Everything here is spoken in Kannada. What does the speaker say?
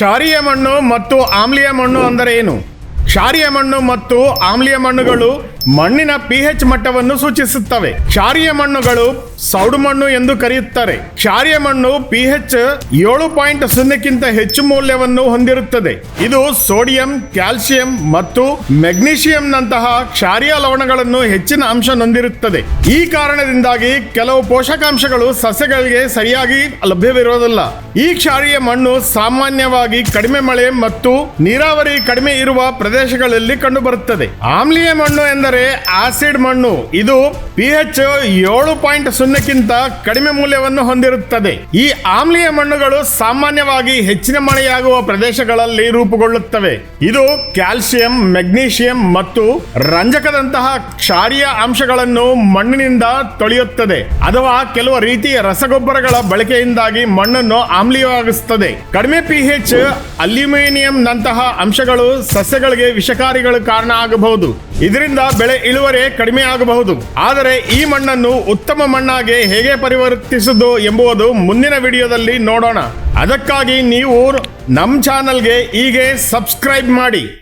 ಕ್ಷಾರೀಯ ಮಣ್ಣು ಮತ್ತು ಆಮ್ಲಿಯ ಮಣ್ಣು ಅಂದರೆ ಏನು? ಕ್ಷಾರೀಯ ಮಣ್ಣು ಮತ್ತು ಆಮ್ಲಿಯ ಮಣ್ಣುಗಳು ಮಣ್ಣಿನ ಪಿಎಚ್ ಮಟ್ಟವನ್ನು ಸೂಚಿಸುತ್ತವೆ. ಕ್ಷಾರೀಯ ಮಣ್ಣುಗಳು ಸೌಡು ಮಣ್ಣು ಎಂದು ಕರೆಯುತ್ತಾರೆ. ಕ್ಷಾರಿಯ ಮಣ್ಣು ಪಿ ಹೆಚ್ ಏಳು ಪಾಯಿಂಟ್ ಸೊನ್ನೆಕ್ಕಿಂತ ಹೆಚ್ಚು ಮೌಲ್ಯವನ್ನು ಹೊಂದಿರುತ್ತದೆ. ಇದು ಸೋಡಿಯಂ, ಕ್ಯಾಲ್ಸಿಯಂ ಮತ್ತು ಮೆಗ್ನೀಷಿಯಂನಂತಹ ಕ್ಷಾರೀಯ ಲವಣಗಳನ್ನು ಹೆಚ್ಚಿನ ಅಂಶ ಹೊಂದಿರುತ್ತದೆ ಈ ಕಾರಣದಿಂದಾಗಿ ಕೆಲವು ಪೋಷಕಾಂಶಗಳು ಸಸ್ಯಗಳಿಗೆ ಸರಿಯಾಗಿ ಲಭ್ಯವಿರುವುದಿಲ್ಲ. ಈ ಕ್ಷಾರಿಯ ಮಣ್ಣು ಸಾಮಾನ್ಯವಾಗಿ ಕಡಿಮೆ ಮಳೆ ಮತ್ತು ನೀರಾವರಿ ಕಡಿಮೆ ಇರುವ ಪ್ರದೇಶಗಳಲ್ಲಿ ಕಂಡುಬರುತ್ತದೆ. ಆಮ್ಲೀಯ ಮಣ್ಣು ಎಂದರೆ ಆಸಿಡ್ ಮಣ್ಣು. ಇದು ಪಿ ಎಚ್ ಏಳು ಪಾಯಿಂಟ್ ಸೊನ್ನೆಕ್ಕಿಂತ ಕಡಿಮೆ ಮೌಲ್ಯವನ್ನು ಹೊಂದಿರುತ್ತದೆ. ಈ ಆಮ್ಲೀಯ ಮಣ್ಣುಗಳು ಸಾಮಾನ್ಯವಾಗಿ ಹೆಚ್ಚಿನ ಮಳೆಯಾಗುವ ಪ್ರದೇಶಗಳಲ್ಲಿ ರೂಪುಗೊಳ್ಳುತ್ತವೆ. ಇದು ಕ್ಯಾಲ್ಸಿಯಂ, ಮೆಗ್ನೀಷಿಯಂ ಮತ್ತು ರಂಜಕದಂತಹ ಕ್ಷಾರೀಯ ಅಂಶಗಳನ್ನು ಮಣ್ಣಿನಿಂದ ತೊಳೆಯುತ್ತದೆ. ಅಥವಾ ಕೆಲವು ರೀತಿಯ ರಸಗೊಬ್ಬರಗಳ ಬಳಕೆಯಿಂದಾಗಿ ಮಣ್ಣನ್ನು ಆಮ್ಲೀಯವಾಗಿಸುತ್ತದೆ. ಕಡಿಮೆ ಪಿ ಎಚ್ ಅಲ್ಯೂಮಿನಿಯಂ ನಂತಹ ಅಂಶಗಳು ಸಸ್ಯಗಳಿಗೆ ವಿಷಕಾರಿಗಳು ಕಾರಣ ಆಗಬಹುದು. ಇದರಿಂದ ಬೆಳೆ ಇಳುವರಿ ಕಡಿಮೆ ಆಗಬಹುದು. ಆದರೆ ಈ ಮಣ್ಣನ್ನು ಉತ್ತಮ ಮಣ್ಣಾಗಿ ಹೇಗೆ ಪರಿವರ್ತಿಸುವುದು ಎಂಬುದು ಮುಂದಿನ ವಿಡಿಯೋದಲ್ಲಿ ನೋಡೋಣ. ಅದಕ್ಕಾಗಿ ನೀವು ನಮ್ಮ ಚಾನಲ್ಗೆ ಹೀಗೆ ಸಬ್ಸ್ಕ್ರೈಬ್ ಮಾಡಿ.